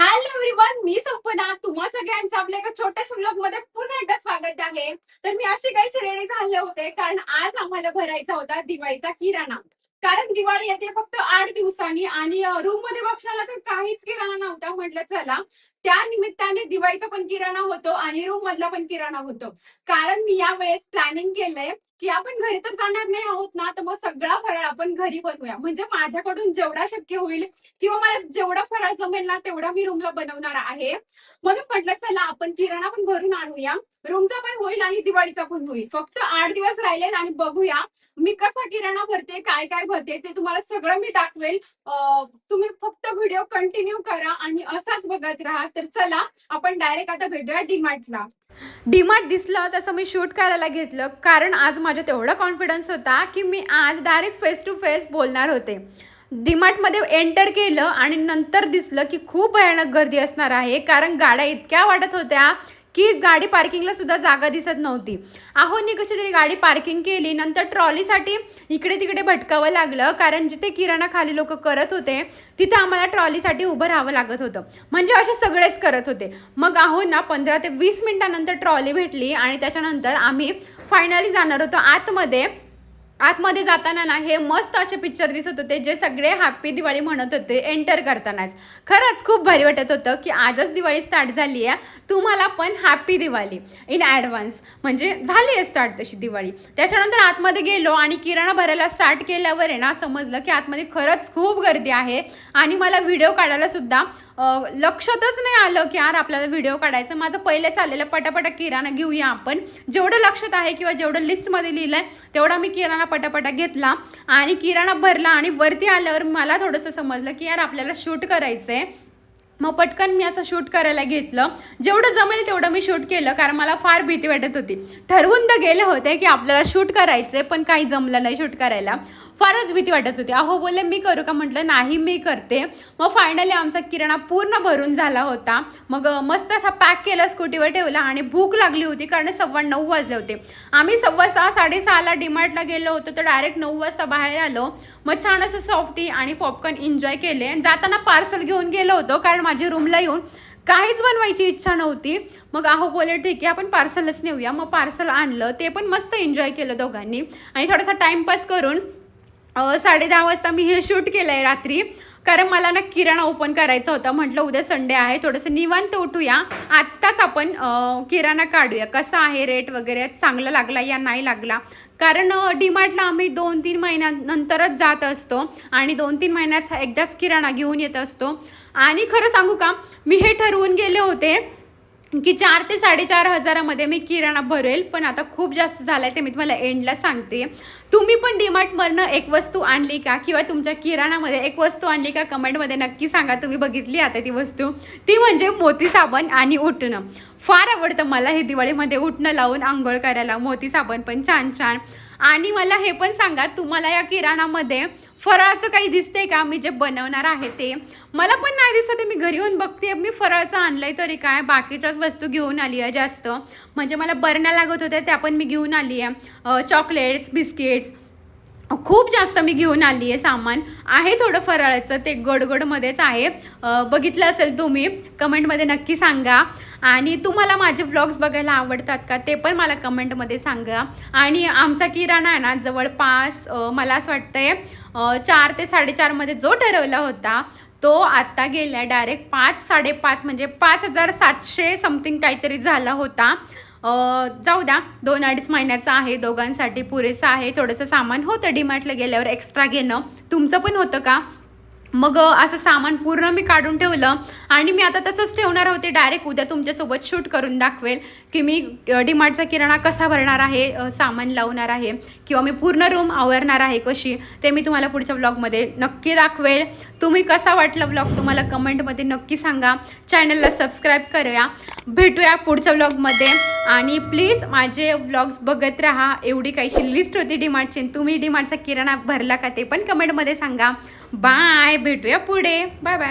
Hello everyone मी संपना. तुम्हा सगळ्यांचं आपल्या एका छोट्याशा ब्लॉगमध्ये पुन्हा एकदा स्वागत आहे. तर मी अशी काही रेडी झाले होते कारण आज आम्हाला भरायचा होता दिवाळीचा किराणा. कारण दिवाळी येते फक्त आठ दिवसांनी आणि रूममध्ये बघशाला तर काहीच किराणा नव्हता म्हटलं चला. त्या निमित्ताने दिवाळीचा पण किराणा होतो आणि रूम मधला पण किराणा होतो. कारण मी यावेळेस प्लॅनिंग केलंय की आपण घरी तर जाणार नाही आहोत ना तर मग सगळा फराळ आपण घरी बनवूया. म्हणजे माझ्याकडून जेवढा शक्य होईल किंवा मला जेवढा फराळ जमेल ना तेवढा मी रूमला बनवणार आहे. म्हणून म्हटलं चला आपण किराणा पण भरून आणूया. रूमचा पण होईल आणि दिवाळीचा पण होईल. फक्त आठ दिवस राहिले आणि बघूया मी कसा किराणा भरते काय काय भरते ते तुम्हाला सगळं मी दाखवेल. तुम्ही फक्त व्हिडिओ कंटिन्यू करा आणि असाच बघत राहा. तर चला आपण डायरेक्ट आता भेटूया डीमार्टला. डीमार्ट दिसलं तसं मी शूट करायला घेतलं. कारण आज माझ्या तेवढा कॉन्फिडन्स होता की मी आज डायरेक्ट फेस टू फेस बोलणार होते. डीमार्टमध्ये एंटर केलं आणि नंतर दिसलं की खूप भयानक गर्दी असणार आहे. कारण गाड्या इतक्या वाटत होत्या की गाडी पार्किंगला सुद्धा जागा दिसत नव्हती. आहोनी कशी तरी गाडी पार्किंग केली नंतर ट्रॉलीसाठी इकडे तिकडे भटकावं लागलं कारण जिथे किराणा खाली लोक करत होते तिथे आम्हाला ट्रॉलीसाठी उभं राहावं लागत होतं. म्हणजे असे सगळेच करत होते. मग आहो ना पंधरा ते वीस मिनिटानंतर ट्रॉली भेटली आणि त्याच्यानंतर आम्ही फायनली जाणार होतो आतमध्ये. आतमध्ये जाताना ना हे मस्त असे पिक्चर दिसत होते जे सगळे हॅप्पी दिवाळी म्हणत होते एंटर करतानाच. खरंच खूप भारी वाटत होतं की आजच दिवाळी स्टार्ट झाली आहे. तुम्हाला पण हॅप्पी दिवाळी इन ॲडव्हान्स म्हणजे झाली आहे स्टार्ट तशी दिवाळी. त्याच्यानंतर आतमध्ये गेलो आणि किराणा भरायला स्टार्ट केल्यावर आहे ना समजलं की आतमध्ये खरंच खूप गर्दी आहे. आणि मला व्हिडिओ काढायला सुद्धा लक्षातच नाही आलं की यार आपल्याला व्हिडिओ काढायचं. माझं पहिलेच आलेलं पटापटा किराणा घेऊया आपण. जेवढं लक्षात आहे किंवा जेवढं लिस्टमध्ये लिहिलं आहे तेवढा मी किराणा पटापटा घेतला आणि किराणा भरला आणि वरती आल्यावर मला थोडंसं समजलं की यार आपल्याला शूट करायचं आहे मग पटकन मी असं शूट करायला घेतलं. जेवढं जमेल तेवढं मी शूट केलं कारण मला फार भीती वाटत होती. ठरवून तर गेले होते की आपल्याला शूट करायचं पण काही जमलं नाही शूट करायला. फारच भीती वाटत होती. अहो बोलले मी करू का? म्हटलं नाही मी करते. मग फायनली आमचा किराणा पूर्ण भरून झाला होता. मग मस्त असा पॅक केला स्कूटीवर ठेवला आणि भूक लागली होती कारण सव्वा नऊ वाजले होते. आम्ही सव्वा सहा साडेसहाला डीमार्टला गेलो होतो तर डायरेक्ट नऊ वाजता बाहेर आलो. मग छान असं सॉफ्टी आणि पॉपकॉर्न एन्जॉय केले. आणि जाताना पार्सल घेऊन गेलो होतो कारण माझी रूमला येऊन काहीच बनवायची इच्छा नव्हती. मग आहो बोले ठीक आहे आपण पार्सलच नेऊया. मग पार्सल आणलं. ते पण मस्त एन्जॉय केलं दोघांनी. आणि थोडासा टाईमपास करून साडे दहा वाजता मी हे शूट केलं आहे रात्री. कारण मला ना किराणा ओपन करायचा होता. म्हटलं उद्या संडे आहे. थोडंसं निवांत उठूया. आत्ताच आपण किराणा काढूया. कसा आहे रेट वगैरे? चांगला लागला या नाही लागला? कारण डीमार्टला आम्ही दोन तीन महिन्यानंतरच जात असतो. आणि दोन तीन महिन्यात एकदाच किराणा घेऊन येत असतो. आणि खरं सांगू का? मी हे ठरवून गेले होते. की चार ते साडेचार हजारामध्ये मी किराणा भरेल पण आता खूप जास्त झालं आहे ते मी तुम्हाला एंडला सांगते. तुम्ही पण डीमार्टमधनं एक वस्तू आणली का? किंवा तुमच्या किराणामध्ये एक वस्तू आणली का? कमेंटमध्ये नक्की सांगा. तुम्ही बघितली आता ती वस्तू. ती म्हणजे मोती साबण आणि उठणं. फार आवडतं मला हे दिवाळीमध्ये उठणं लावून आंघोळ करायला. मोती साबण पण छान छान. आणि मला हे पण सांगा तुम्हाला या किराणामध्ये फराळाचं काही दिसतंय का? मी जे बनवणार आहे ते. मला पण नाही दिसत आहे. मी घरी येऊन बघते मी फराळचं आणलं आहे तरी काय? बाकीच्याच वस्तू घेऊन आली आहे जास्त. म्हणजे मला बरण्या लागत होत्या त्या पण मी घेऊन आली आहे चॉकलेट्स बिस्किट्स खूप जास्त मी घेऊन आली आहे सामान. आहे थोडं फराळाचं ते गडगडमध्येच आहे. बघितलं असेल तुम्ही कमेंटमध्ये नक्की सांगा. आणि तुम्हाला माझे व्लॉग्स बघायला आवडतात का ते पण मला कमेंटमध्ये सांगा. आणि आमचा किराणा आहे ना जवळपास मला असं वाटतंय चार ते साडेचारमध्ये जो ठरवला होता तो आत्ता गेला डायरेक्ट पाच साडेपाच म्हणजे पाच हजार सातशे समथिंग काहीतरी झाला होता. जाऊ द्या. दोन अडीच महिन्याचं आहे दोघांसाठी पुरेसं आहे. थोडंसं सामान होतं डीमार्टला गेल्यावर एक्स्ट्रा घेणं. तुमचं पण होतं का? मग असं सामान पूर्ण मी काढून ठेवलं आणि मी आता तसंच ठेवणार होते डायरेक्ट. उद्या तुमच्यासोबत शूट करून दाखवेल की मी डिमार्टचा किराणा कसा भरणार आहे सामान लावणार आहे किंवा मी पूर्ण रूम आवरणार आहे कशी ते मी तुम्हाला पुढच्या व्लॉगमध्ये नक्की दाखवेल. तुम्ही कसा वाटलं व्लॉग तुम्हाला कमेंटमध्ये नक्की सांगा. चॅनलला सबस्क्राईब करूया. भेटूया पुढच्या व्लॉगमध्ये आणि प्लीज माझे व्लॉग्स बघत राहा. एवढी काहीशी लिस्ट होती डिमार्टची तुम्ही डिमार्टचा किराणा भरला का ते पण कमेंटमध्ये सांगा. बाय भेटूया पुढे. Bye bye.